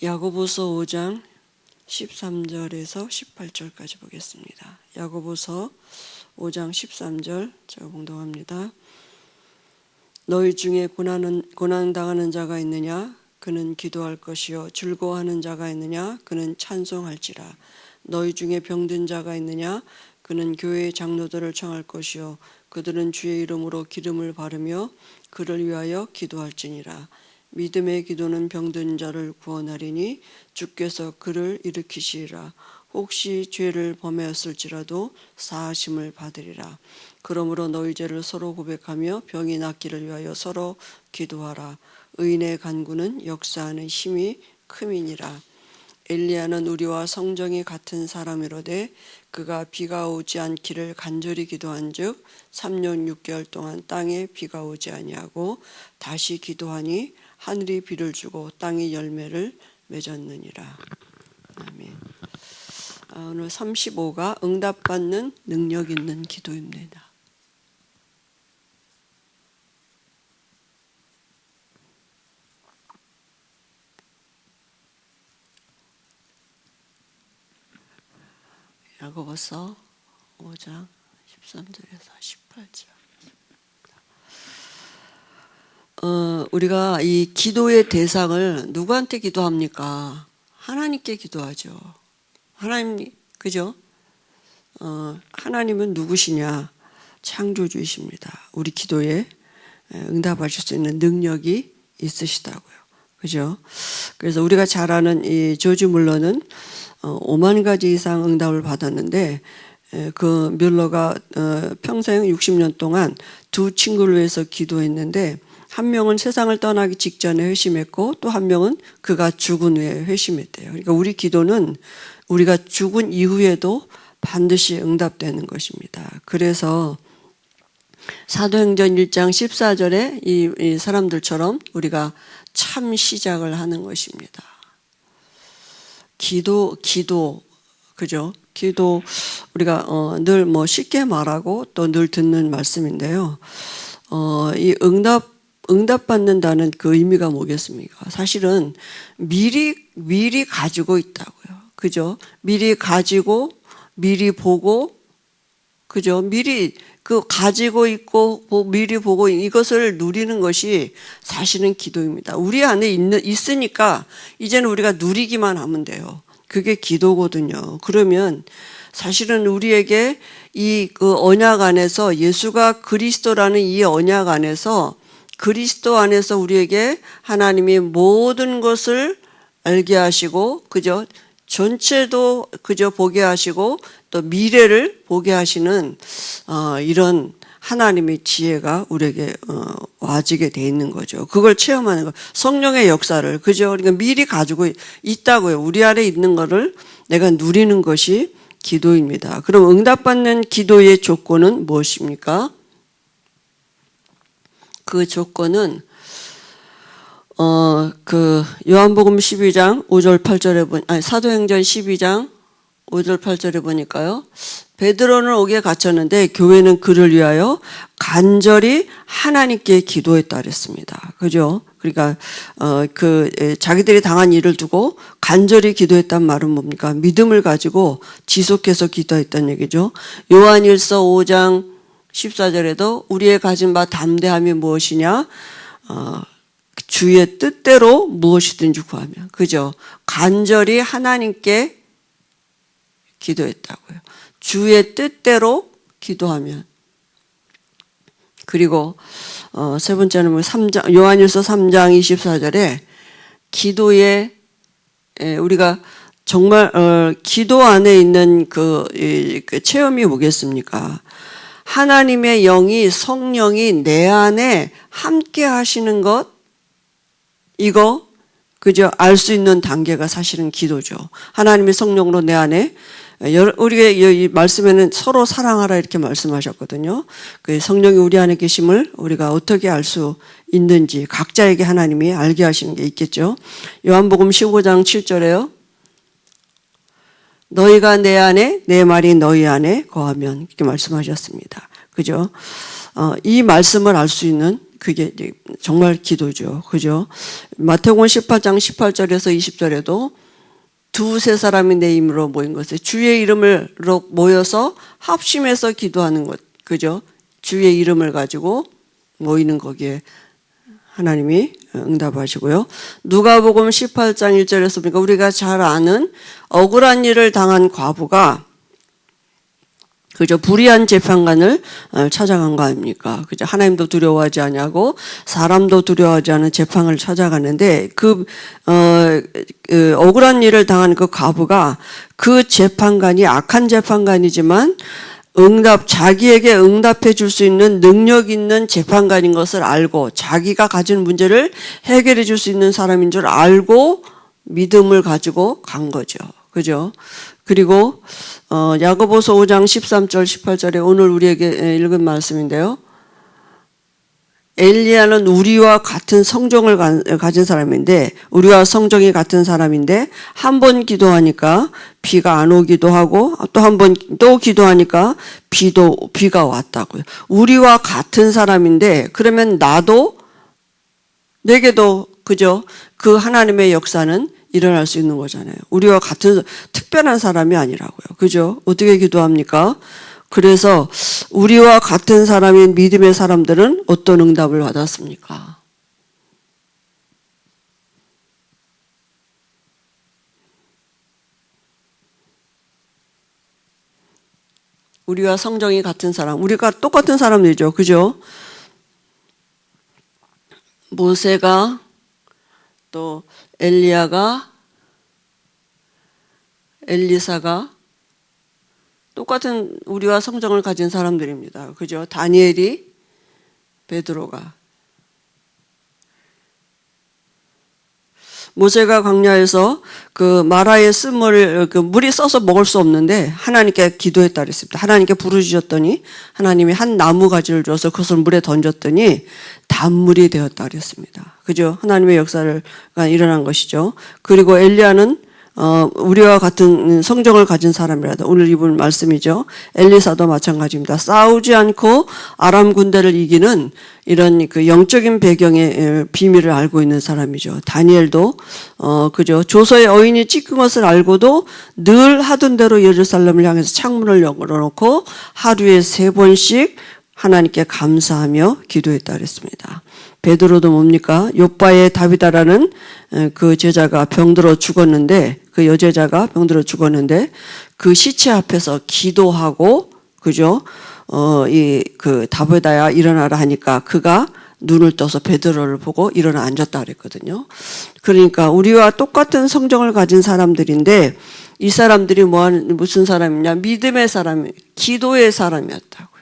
야고보서 5장 13절에서 18절까지 보겠습니다. 야고보서 5장 13절 제가 봉독합니다. 너희 중에 고난은 고난 당하는 자가 있느냐? 그는 기도할 것이요. 즐거워하는 자가 있느냐? 그는 찬송할지라. 너희 중에 병든 자가 있느냐? 그는 교회의 장로들을 청할 것이요. 그들은 주의 이름으로 기름을 바르며 그를 위하여 기도할지니라 믿음의 기도는 병든 자를 구원하리니 주께서 그를 일으키시리라. 혹시 죄를 범하였을지라도 사하심을 받으리라. 그러므로 너희 죄를 서로 고백하며 병이 낫기를 위하여 서로 기도하라. 의인의 간구는 역사하는 힘이 크미니라. 엘리야는 우리와 성정이 같은 사람이로되 그가 비가 오지 않기를 간절히 기도한즉 3년 6개월 동안 땅에 비가 오지 아니하고 다시 기도하니 하늘이 비를 주고 땅이 열매를 맺었느니라. 아멘. 아, 오늘 35가 응답받는 능력 있는 기도입니다. 야고보서 5장 13절에서 18절. 어, 우리가 이 기도의 대상을 누구한테 기도합니까? 하나님께 기도하죠. 하나님, 그죠? 어, 하나님은 누구시냐? 창조주이십니다. 우리 기도에 응답하실 수 있는 능력이 있으시다고요. 그죠? 그래서 우리가 잘 아는 이 조지 물러는 5만 가지 이상 응답을 받았는데 그 뮬러가 어, 평생 60년 동안 두 친구를 위해서 기도했는데 한 명은 세상을 떠나기 직전에 회심했고 또 한 명은 그가 죽은 후에 회심했대요. 그러니까 우리 기도는 우리가 죽은 이후에도 반드시 응답되는 것입니다. 그래서 사도행전 1장 14절에 이, 이 사람들처럼 우리가 참 시작을 하는 것입니다. 기도, 기도, 그죠? 기도, 우리가, 어, 늘뭐 쉽게 말하고 또 늘 듣는 말씀인데요. 어, 이 응답, 응답받는다는 그 의미가 뭐겠습니까? 사실은 미리, 미리 가지고 있다고요. 그죠? 미리 가지고, 미리 보고, 그죠? 미리 그 가지고 있고 미리 보고 이것을 누리는 것이 사실은 기도입니다. 우리 안에 있는 있으니까 이제는 우리가 누리기만 하면 돼요. 그게 기도거든요. 그러면 사실은 우리에게 이 그 언약 안에서 예수가 그리스도라는 이 언약 안에서 그리스도 안에서 우리에게 하나님이 모든 것을 알게 하시고 그죠? 전체도 그저 보게 하시고 또 미래를 보게 하시는 어, 이런 하나님의 지혜가 우리에게 어, 와지게 돼 있는 거죠. 그걸 체험하는 거. 성령의 역사를 그죠? 그러니까 미리 가지고 있다고요. 우리 안에 있는 거를 내가 누리는 것이 기도입니다. 그럼 응답받는 기도의 조건은 무엇입니까? 그 조건은 어, 그, 요한복음 12장 5절 8절에 보, 아니, 사도행전 12장 5절 8절에 보니까요. 베드로는 옥에 갇혔는데 교회는 그를 위하여 간절히 하나님께 기도했다 그랬습니다. 그죠? 그러니까 어그 자기들이 당한 일을 두고 간절히 기도했단 말은 뭡니까? 믿음을 가지고 지속해서 기도했다는 얘기죠. 요한일서 5장 14절에도 우리의 가진 바 담대함이 무엇이냐? 어 주의 뜻대로 무엇이든지 구하면 그죠? 간절히 하나님께 기도했다고요. 주의 뜻대로 기도하면 그리고 어, 세 번째는 뭐 3장 요한일서 3장 24절에 기도에 에, 우리가 정말 어, 기도 안에 있는 그, 이, 그 체험이 뭐겠습니까? 하나님의 영이 성령이 내 안에 함께 하시는 것 이거 그저 알 수 있는 단계가 사실은 기도죠. 하나님의 성령으로 내 안에 우리가 이 말씀에는 서로 사랑하라 이렇게 말씀하셨거든요. 그 성령이 우리 안에 계심을 우리가 어떻게 알 수 있는지 각자에게 하나님이 알게 하시는 게 있겠죠. 요한복음 15장 7절에요. 너희가 내 안에 내 말이 너희 안에 거하면 이렇게 말씀하셨습니다. 그죠? 어, 이 말씀을 알 수 있는 그게 정말 기도죠. 그죠? 마태복음 18장 18절에서 20절에도 두세 사람이 내 이름으로 모인 것에 주의 이름으로 모여서 합심해서 기도하는 것. 그죠? 주의 이름을 가지고 모이는 거기에 하나님이 응답하시고요. 누가복음 18장 1절에서 보니까 우리가 잘 아는 억울한 일을 당한 과부가 그저 불의한 재판관을 어, 찾아간 거 아닙니까? 그저 하나님도 두려워하지 않냐고 사람도 두려워하지 않은 재판을 찾아가는데 그, 어, 그 억울한 일을 당한 그 과부가 그 재판관이 악한 재판관이지만 응답 자기에게 응답해 줄 수 있는 능력 있는 재판관인 것을 알고 자기가 가진 문제를 해결해 줄 수 있는 사람인 줄 알고 믿음을 가지고 간 거죠. 그죠? 그리고 어, 야고보서 5장 13절 18절에 오늘 우리에게 읽은 말씀인데요. 엘리야는 우리와 같은 성정을 가진 사람인데 우리와 성정이 같은 사람인데 한 번 기도하니까 비가 안 오기도 하고 또 한 번 또 기도하니까 비도 비가 왔다고요. 우리와 같은 사람인데 그러면 나도 내게도 그죠? 그 하나님의 역사는 일어날 수 있는 거잖아요. 우리와 같은 특별한 사람이 아니라고요. 그죠? 어떻게 기도합니까? 그래서 우리와 같은 사람인 믿음의 사람들은 어떤 응답을 받았습니까? 우리와 성정이 같은 사람, 우리가 똑같은 사람들이죠. 그죠? 모세가 또 엘리야가 엘리사가 똑같은 우리와 성정을 가진 사람들입니다. 그죠? 다니엘이 베드로가 모세가 광야에서 그 마라의 쓴물을 그 물이 써서 먹을 수 없는데 하나님께 기도했다 그랬습니다. 하나님께 부르짖었더니 하나님이 한 나무 가지를 줘서 그것을 물에 던졌더니 단물이 되었다 그랬습니다. 그죠? 하나님의 역사를 일어난 것이죠. 그리고 엘리야는 어, 우리와 같은 성정을 가진 사람이라도 오늘 이분 말씀이죠. 엘리사도 마찬가지입니다. 싸우지 않고 아람 군대를 이기는 이런 그 영적인 배경의 비밀을 알고 있는 사람이죠. 다니엘도 어 그죠. 조서의 어인이 찍은 것을 알고도 늘 하던 대로 예루살렘을 향해서 창문을 열어놓고 하루에 세 번씩 하나님께 감사하며 기도했다 그랬습니다. 베드로도 뭡니까? 요바의 다비다라는 그 제자가 병들어 죽었는데 그 여제자가 병들어 죽었는데 그 시체 앞에서 기도하고 그죠? 어 이 그 다비다야 일어나라 하니까 그가 눈을 떠서 베드로를 보고 일어나 앉았다 그랬거든요. 그러니까 우리와 똑같은 성정을 가진 사람들인데 이 사람들이 뭐 하는 무슨 사람이냐? 믿음의 사람이 기도의 사람이었다고.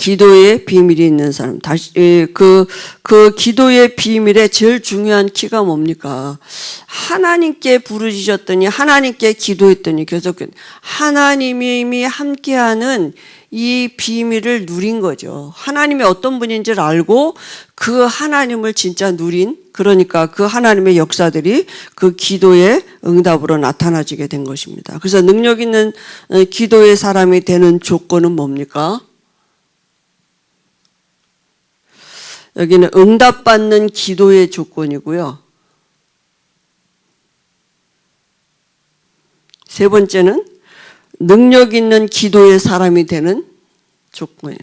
기도의 비밀이 있는 사람. 다시, 그, 그 기도의 비밀의 제일 중요한 키가 뭡니까? 하나님께 부르짖었더니, 하나님께 기도했더니, 계속 하나님이 함께하는 이 비밀을 누린 거죠. 하나님이 어떤 분인지를 알고 그 하나님을 진짜 누린, 그러니까 그 하나님의 역사들이 그 기도의 응답으로 나타나지게 된 것입니다. 그래서 능력 있는 어, 기도의 사람이 되는 조건은 뭡니까? 여기는 응답받는 기도의 조건이고요. 세 번째는 능력 있는 기도의 사람이 되는 조건이에요.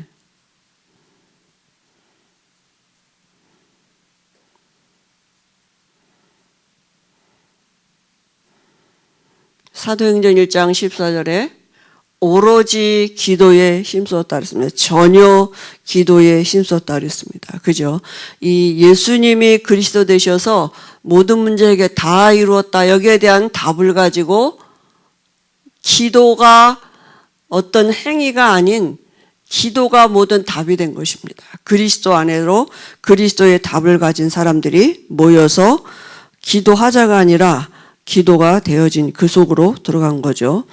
사도행전 1장 14절에 오로지 기도에 힘썼다 그랬습니다. 전혀 기도에 힘썼다 그랬습니다. 그죠? 이 예수님이 그리스도 되셔서 모든 문제에게 다 이루었다. 여기에 대한 답을 가지고 기도가 어떤 행위가 아닌 기도가 모든 답이 된 것입니다. 그리스도 안에로 그리스도의 답을 가진 사람들이 모여서 기도하자가 아니라 기도가 되어진 그 속으로 들어간 거죠.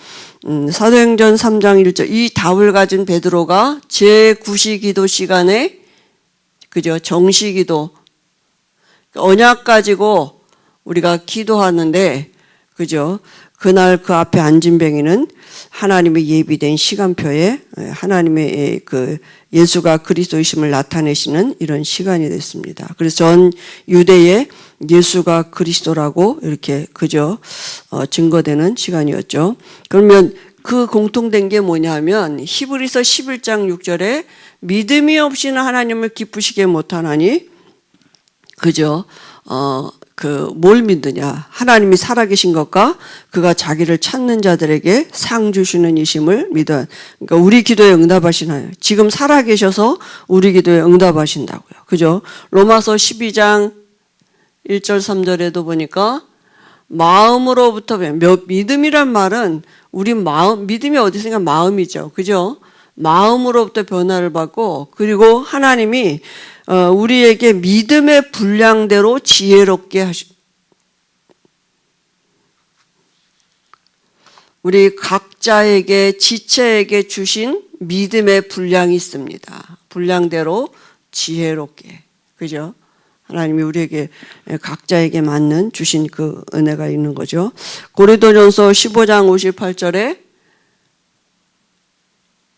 음, 사도행전 3장 1절 이 답을 가진 베드로가 제9시 기도 시간에 그죠 정시 기도 언약 가지고 우리가 기도하는데 그죠? 그날 그 앞에 앉은 병이는 하나님의 예비된 시간표에 하나님의 그 예수가 그리스도이심을 나타내시는 이런 시간이 됐습니다. 그래서 전 유대에 예수가 그리스도라고 이렇게 그저 어, 증거되는 시간이었죠. 그러면 그 공통된 게 뭐냐면 히브리서 11장 6절에 믿음이 없이는 하나님을 기쁘시게 못하나니 그죠? 어, 그, 뭘 믿느냐. 하나님이 살아계신 것과 그가 자기를 찾는 자들에게 상 주시는 이심을 믿어. 그러니까 우리 기도에 응답하시나요? 지금 살아계셔서 우리 기도에 응답하신다고요. 그죠? 로마서 12장 1절, 3절에도 보니까 마음으로부터 몇 믿음이란 말은 우리 마음 믿음이 어디서냐 마음이죠. 그죠? 마음으로부터 변화를 받고 그리고 하나님이 어, 우리에게 믿음의 분량대로 지혜롭게 하시 우리 각자에게 지체에게 주신 믿음의 분량이 있습니다. 분량대로 지혜롭게 그죠? 하나님이 우리에게 각자에게 맞는 주신 그 은혜가 있는 거죠. 고린도전서 15장 58절에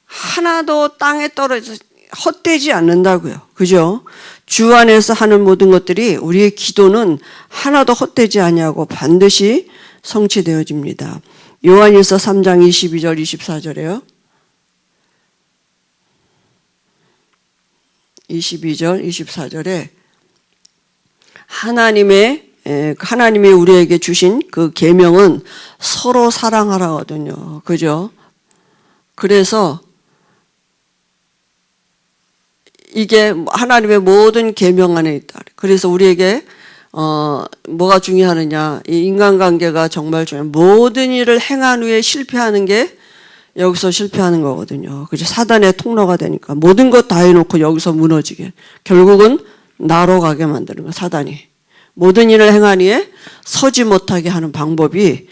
하나도 땅에 떨어져 헛되지 않는다고요. 그죠? 주 안에서 하는 모든 것들이 우리의 기도는 하나도 헛되지 아니하고 반드시 성취되어집니다. 요한일서 3장 22절 24절에요. 22절 24절에 하나님의 하나님이 우리에게 주신 그 계명은 서로 사랑하라거든요. 그죠? 그래서 이게 하나님의 모든 계명 안에 있다. 그래서 우리에게 어 뭐가 중요하느냐? 이 인간관계가 정말 중요. 모든 일을 행한 후에 실패하는 게 여기서 실패하는 거거든요. 그죠? 사단의 통로가 되니까 모든 것 다 해놓고 여기서 무너지게 결국은 나로 가게 만드는 거 사단이 모든 일을 행하니에 서지 못하게 하는 방법이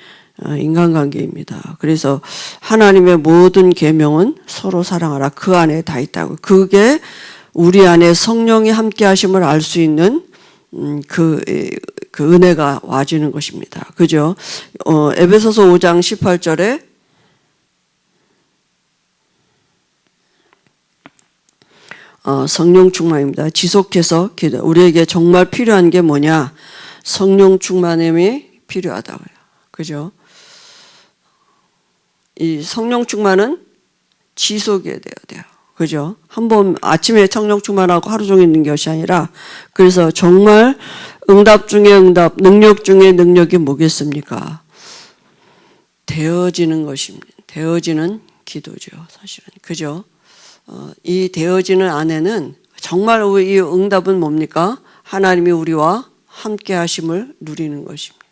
어, 인간관계입니다. 그래서 하나님의 모든 계명은 서로 사랑하라 그 안에 다 있다고. 그게 우리 안에 성령이 함께 하심을 알 수 있는 음, 그, 그 은혜가 와지는 것입니다. 그죠? 어, 에베소서 5장 18절에 어, 성령 충만입니다. 지속해서 기도. 우리에게 정말 필요한 게 뭐냐? 성령 충만함이 필요하다고요. 그죠? 이 성령 충만은 지속해야 돼야 돼요. 그죠? 한 번 아침에 성령 충만하고 하루 종일 있는 것이 아니라 그래서 정말 응답 중에 응답, 능력 중에 능력이 뭐겠습니까? 되어지는 것입니다. 되어지는 기도죠, 사실은. 그죠? 어, 이 되어지는 안에는 정말 이 응답은 뭡니까? 하나님이 우리와 함께 하심을 누리는 것입니다.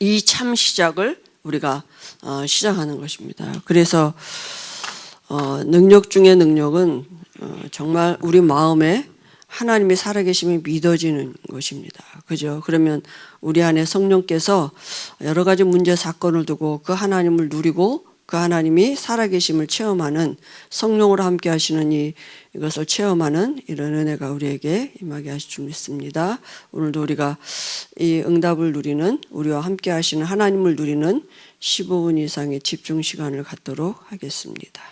이 참 시작을 우리가 어, 시작하는 것입니다. 그래서 어, 능력 중의 능력은 어, 정말 우리 마음에 하나님이 살아계심이 믿어지는 것입니다. 그죠? 그러면 우리 안에 성령께서 여러 가지 문제 사건을 두고 그 하나님을 누리고 그 하나님이 살아계심을 체험하는 성령으로 함께 하시는 이, 이것을 체험하는 이런 은혜가 우리에게 임하게 하실 줄 믿습니다. 오늘도 우리가 이 응답을 누리는 우리와 함께 하시는 하나님을 누리는 15분 이상의 집중 시간을 갖도록 하겠습니다.